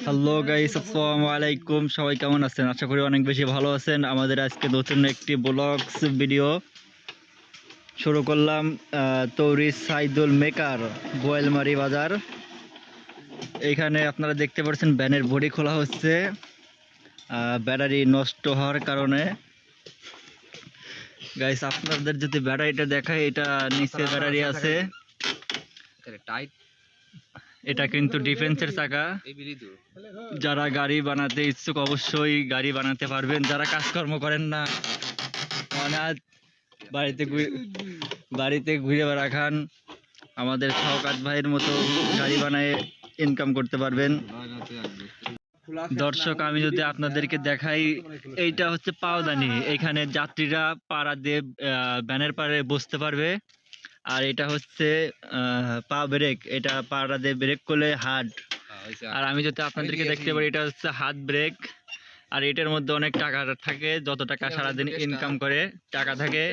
Hello guys আসসালামু আলাইকুম সবাই কেমন আছেন আশা করি অনেক বেশি ভালো আছেন আমাদের আজকে নতুন একটি ব্লগস ভিডিও শুরু করলাম তৌরি সাইদুল মেকার গোয়েলমারি বাজার এখানে আপনারা দেখতে পাচ্ছেন ভ্যানের বডি খোলা হচ্ছে ব্যাটারি নষ্ট হওয়ার কারণে গাইস আপনাদের যদি ব্যাটারিটা দেখায় এটা নিচে ব্যাটারি আছে টাইট এটা কিন্তু ডিফেন্সের চাকা যারা গাড়ি বানাতে ইচ্ছুক অবশ্যই গাড়ি বানাতে পারবেন। যারা কাজকর্ম করেন না অনাথ বাড়িতে ঘুরে- বাড়িতে ঘুরে বেড়া খান আমাদের শওকাত ভাইয়ের মতো গাড়ি বানায় ইনকাম করতে পারবেন। দর্শক আমি যদি আপনাদেরকে দেখাই এইটা হচ্ছে পাওদানি। এখানে যাত্রীরা পাড়া দিয়ে আহ, ভ্যানের পাড়ে বসতে পারবে। আর এটা হচ্ছে আহ, পা ব্রেক এটা পাড়া দিয়ে ব্রেক করলে হার্ড আর আমি যদি আপনাদেরকে দেখতে পারি এটা হচ্ছে হাত ব্রেক আর এটার মধ্যে অনেক টাকা থাকে যত টাকা সারাদিন ইনকাম করে টাকা থাকে।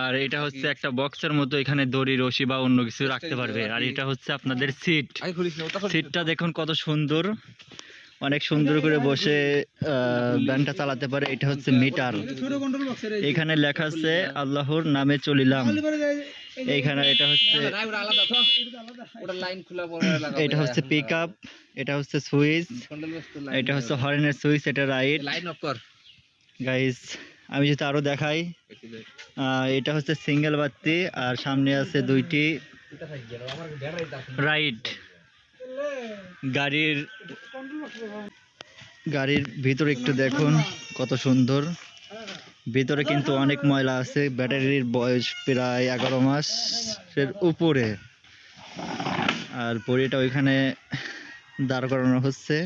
আর এটা হচ্ছে একটা বক্সের মতো এখানে দড়ি রশি বা অন্য কিছু রাখতে পারবে। আর এটা হচ্ছে আপনাদের সিট সিটটা দেখুন কত সুন্দর। অনেক সুন্দর করে বসে ব্যানটা চালাতে পারে। এটা হচ্ছে মিটার এখানে লেখা আছে আল্লাহর নামে চলিলাম। এইখানে এটা হচ্ছে এটা হচ্ছে পিক আপ এটা হচ্ছে সুইচ এটা হচ্ছে হর্নের সুইচ এটা রাইট গাইস আমি যদি আরও দেখাই আহ, এটা হচ্ছে সিঙ্গেল বাতি আর সামনে আছে দুইটি রাইট গাড়ির গাড়ির ভিতরে একটু দেখুন কত সুন্দর। ভিতরে কিন্তু অনেক ময়লা আছে। ব্যাটারির বয়স প্রায় এগারো মাসের উপরে। আর বড়িটা ওইখানে দাঁড় করানো হচ্ছে।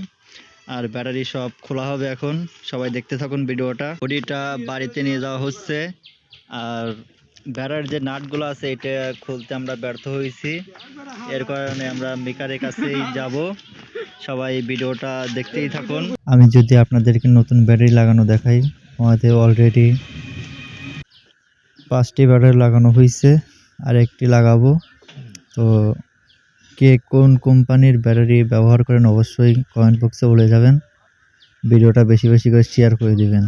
আর ব্যাটারি সব খোলা হবে এখন। সবাই দেখতে থাকুন ভিডিওটা। বডিটা বাড়িতে নিয়ে যাওয়া হচ্ছে। আর ব্যাটার যে নাটগুলো আছে, এটা খুলতে আমরা ব্যর্থ হয়েছি। এর কারণে আমরা মেকারের কাছেই যাব। সবাই ভিডিওটা দেখতেই থাকুন। আমি যদি আপনাদেরকে নতুন ব্যাটারি লাগানো দেখাই আমাদের অলরেডি পাঁচটি ব্যাটারি লাগানো হয়েছে আর একটি লাগাবো। তো কে কোন কোম্পানির ব্যাটারি ব্যবহার করেন অবশ্যই কমেন্ট বক্সে বলে যাবেন। ভিডিওটা বেশি বেশি করে শেয়ার করে দিবেন।